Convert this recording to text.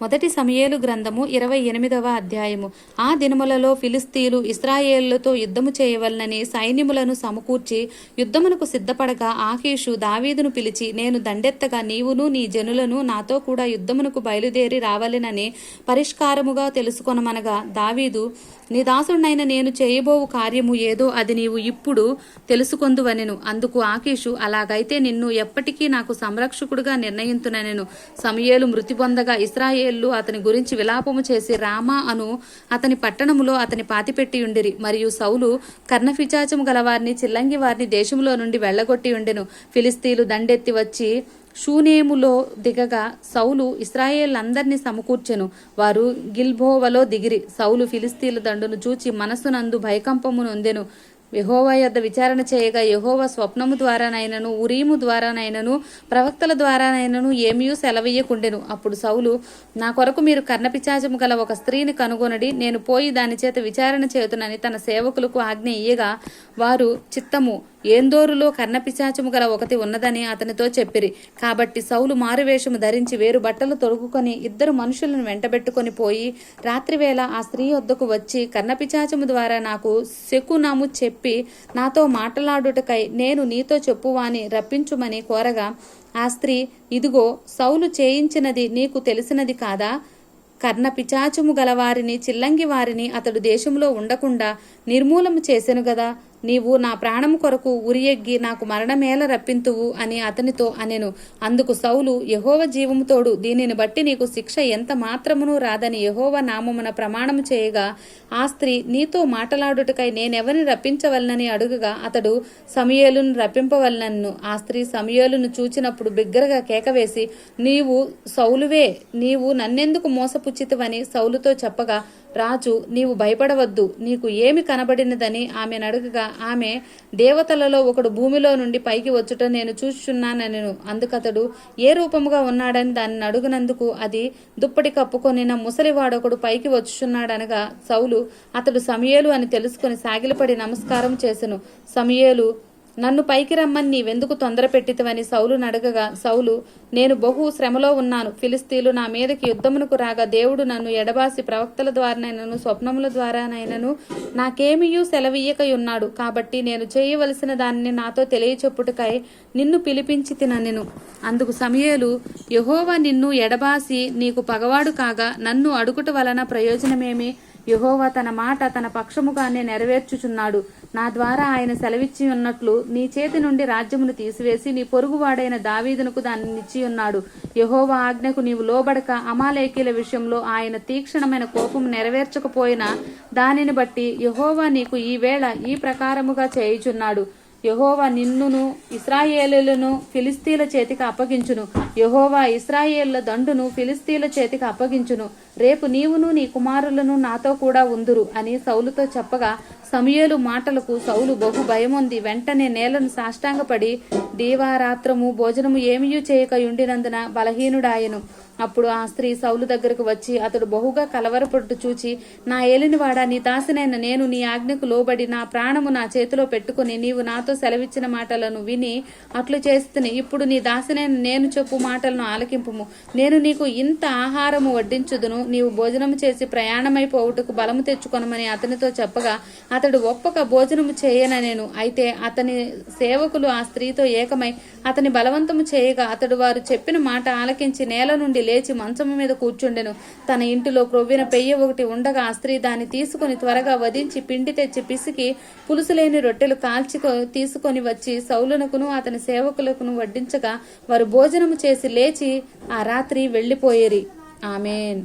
మొదటి సమయేలు గ్రంథము ఇరవై ఎనిమిదవ అధ్యాయము. ఆ దినములలో ఫిలిస్తీలు ఇస్రాయేళ్ళతో యుద్ధము చేయవలనని సైన్యములను సమకూర్చి యుద్ధమునకు సిద్ధపడగా ఆకీషు దావీదును పిలిచి నేను దండెత్తగా నీవును నీ జనులను నాతో కూడా యుద్ధమునకు బయలుదేరి రావాలనని పరిష్కారముగా తెలుసుకొనమనగా దావీదు నీ దాసుడైన నేను చేయబోవు కార్యము ఏదో అది నీవు ఇప్పుడు తెలుసుకొందువనెను. అందుకు ఆకీషు అలాగైతే నిన్ను ఎప్పటికీ నాకు సంరక్షకుడుగా నిర్ణయింతునెను సమయేలు మృతి పొందగా ఇస్రాయేళ్ళు అతని గురించి విలాపము చేసి రామా అను అతని పట్టణములో అతని పాతిపెట్టి ఉండిరి. మరియు సౌలు కర్ణఫిచాచము గలవారిని చిల్లంగి వారిని దేశములో నుండి వెళ్ళగొట్టి ఉండెను. ఫిలిస్తీలు దండెత్తి వచ్చి షూనేములో దిగగా సౌలు ఇస్రాయేళ్ళందరినీ సమకూర్చెను. వారు గిల్బోవలో దిగిరి. సౌలు ఫిలిస్తీన్ల దండును చూచి మనస్సునందు భయకంపము నొందెను. యహోవా యొద్ద విచారణ చేయగా యహోవా స్వప్నము ద్వారానైనను ఉరీము ద్వారానైనను ప్రవక్తల ద్వారానైనను ఏమీ సెలవీయకుండెను. అప్పుడు సౌలు నా కొరకు మీరు కర్ణపిచాచము గల ఒక స్త్రీని కనుగొనడి నేను పోయి దాని చేత విచారణ చేయుతునని తన సేవకులకు ఆజ్ఞ ఇయ్యగా వారు చిత్తము ఏందోరులో కర్ణపిశాచము గల ఒకటి ఉన్నదని అతనితో చెప్పిరి. కాబట్టి సౌలు మారువేషము ధరించి వేరు బట్టలు తొడుగుకొని ఇద్దరు మనుషులను వెంటబెట్టుకొని పోయి రాత్రివేళ ఆ స్త్రీ వద్దకు వచ్చి కర్ణపిశాచము ద్వారా నాకు శకునము చెప్పి నాతో మాట్లాడుటకై నేను నీతో చెప్పువాని రప్పించుమని కోరగా ఆ స్త్రీ ఇదిగో సౌలు చేయించినది నీకు తెలిసినది కాదా? కర్ణ పిచాచుము గలవారిని చిల్లంగి వారిని అతడు దేశంలో ఉండకుండా నిర్మూలము చేసెను గదా? నీవు నా ప్రాణము కొరకు ఉరియెగ్గి నాకు మరణమేల రప్పింతువు అని అతనితో అనెను. అందుకు సౌలు యహోవ జీవముతోడు దీనిని బట్టి నీకు శిక్ష ఎంత మాత్రమును రాదని యహోవ నామమున ప్రమాణము చేయగా ఆ స్త్రీ నీతో మాటలాడుటకై నేనెవరిని రప్పించవలనని అడుగుగా అతడు సమయలును రప్పింపవలనన్ను. ఆ స్త్రీ సమయలును చూచినప్పుడు బిగ్గరగా కేకవేసి నీవు సౌలువే నీవు నన్నెందుకు మోసపుచ్చితవని సౌలుతో చెప్పగా రాజు నీవు భయపడవద్దు. నీకు ఏమి కనబడినదని ఆమె అడగగా ఆమె దేవతలలో ఒకడు భూమిలో నుండి పైకి వచ్చుట నేను చూచుచున్నానెను అందుకతడు ఏ రూపముగా ఉన్నాడని దానిని అడుగునందుకు అది దుప్పటి కప్పుకొనిన ముసలివాడొకడు పైకి వచ్చుచున్నాడనగా సౌలు అతడు సమయేలు అని తెలుసుకుని సాగిలపడి నమస్కారం చేసెను. సమయేలు నన్ను పైకి రమ్మని నీవెందుకు తొందర పెట్టితవని సౌలు నడగగా సౌలు నేను బహు శ్రమలో ఉన్నాను. ఫిలిస్తీన్లు నా మీదకి యుద్ధమునకు రాగా దేవుడు నన్ను ఎడబాసి ప్రవక్తల ద్వారానైనను స్వప్నముల ద్వారానైనను నాకేమియూ సెలవీయకయున్నాడు కాబట్టి నేను చేయవలసిన దానిని నాతో తెలియచెప్పుటకై నిన్ను పిలిపించి తిననెను అందుకు సమయలు యహోవా నిన్ను ఎడబాసి నీకు పగవాడు కాగా నన్ను అడుగుట వలన ప్రయోజనమేమి? యహోవా తన మాట తన పక్షముగానే నెరవేర్చుచున్నాడు. నా ద్వారా ఆయన సెలవిచ్చి ఉన్నట్లు నీ చేతి నుండి రాజ్యమును తీసివేసి నీ పొరుగువాడైన దావీదునకు దాన్ని ఇచ్చి ఉన్నాడు. యహోవా ఆజ్ఞకు నీవు లోబడక అమాలేకీల విషయంలో ఆయన తీక్షణమైన కోపం నెరవేర్చకపోయినా దానిని బట్టి యహోవా నీకు ఈ వేళ ఈ ప్రకారముగా చేయుచున్నాడు. యహోవా నిన్నును ఇస్రాయేలులను ఫిలిస్తీల చేతికి అప్పగించును. యహోవా ఇస్రాయేళ్ళ దండును ఫిలిస్తీల చేతికి అప్పగించును. రేపు నీవును నీ కుమారులను నాతో కూడా ఉందురు అని సౌలుతో చెప్పగా సమయలు మాటలకు సౌలు బహు భయముంది. వెంటనే నేలను సాష్టాంగపడి దీవారాత్రము భోజనము ఏమీ చేయక ఉండినందున బలహీనుడాయను. అప్పుడు ఆ స్త్రీ సౌలు దగ్గరకు వచ్చి అతడు బహుగా కలవరపడుతూ చూచి నా ఏలినవాడా నీ దాసినైన నేను నీ ఆజ్ఞకు లోబడి నా ప్రాణము నా చేతిలో పెట్టుకుని నీవు నాతో సెలవిచ్చిన మాటలను విని అట్లు చేస్తుని ఇప్పుడు నీ దాసినైన నేను చెప్పు మాటలను ఆలకింపుము. నేను నీకు ఇంత ఆహారము వడ్డించుదును నీవు భోజనము చేసి ప్రయాణమైపోవుటకు బలము తెచ్చుకొనమని అతనితో చెప్పగా అతడు ఒప్పక భోజనము చేయననేను. అయితే అతని సేవకులు ఆ స్త్రీతో ఏకమై అతని బలవంతము చేయగా అతడు వారు చెప్పిన మాట ఆలకించి నేల నుండి లేచి మంచము మీద కూర్చుండెను. తన ఇంటిలో క్రొవ్విన పెయ్య ఒకటి ఉండగా ఆ స్త్రీ దాన్ని తీసుకుని త్వరగా వధించి పిండి తెచ్చి పిసికి పులుసులేని రొట్టెలు కాల్చి తీసుకొని వచ్చి సౌలునకును అతని సేవకులకును వడ్డించగా వారు భోజనము చేసి లేచి ఆ రాత్రి వెళ్ళిపోయేరి ఆమెన్.